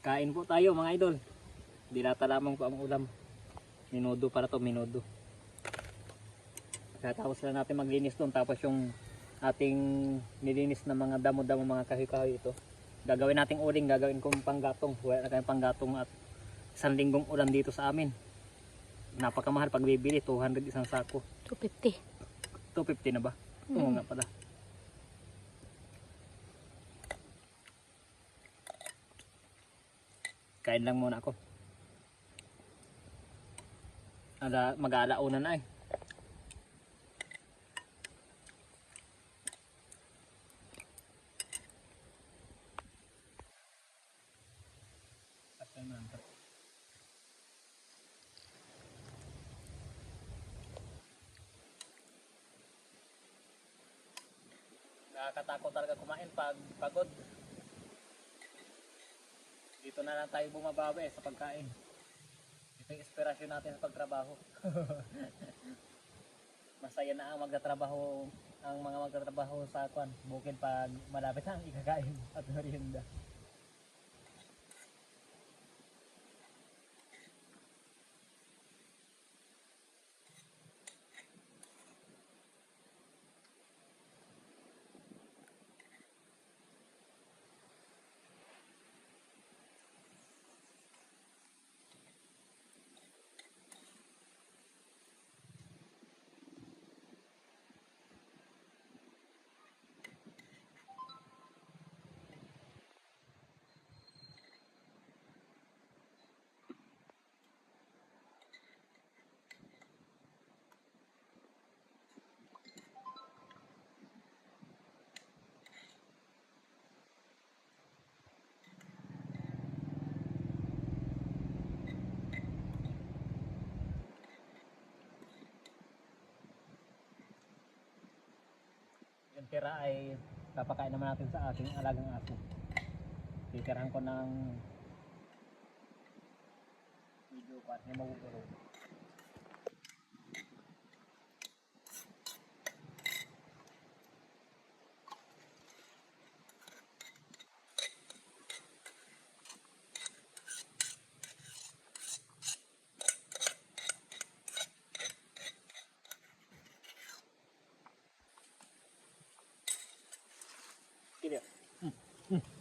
Kain po tayo mga idol. Dilata lamang po ang ulam. Minudo para to, minudo. Katapos lang natin maglinis doon tapos yung ating nilinis na mga damo-damo mga kahoy-kahoy ito. Gagawin nating uling, gagawin kong panggatong. Wala na kayong panggatong at isang linggong ulam dito sa amin. Napakamahal pag bibili, 200 isang sako. 250. 250 na ba? Oo Mm. nga pala. Kain lang muna ako. Ala, mag-aalauna na eh. Nakakatakot talaga kumain pag pagod. Dito na lang tayo bumabawi sa pagkain. Ito yung inspirasyon natin sa pagtrabaho. Masaya na ang magtatrabaho ang mga magtatrabaho sa kwan bukid pag malapit na ang ikakain at merienda. Tira ay papakain naman natin sa ating alagang aso. Titirahan ko ng video pa na maguguro. Kili.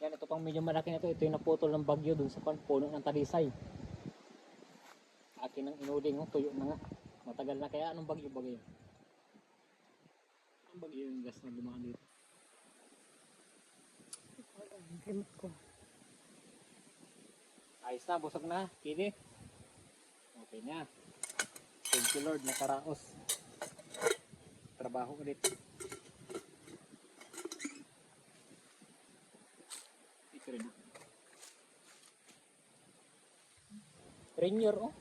Yan, ito pang medyo malaki na ito. Ito yung naputol ng bagyo dun sa puno ng talisay. Akin ang inuling, oh, tuyo na nga. Matagal na kaya anong bagyo bagyo? Ang bagyo yung gas na dumaan dito. Remote ko. Ayos na, busog na. Kili. Okay na. Thank you Lord, nakaraos. Trabaho ulit. Ito rin. Rainier, oh.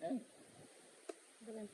Eh, Ganun.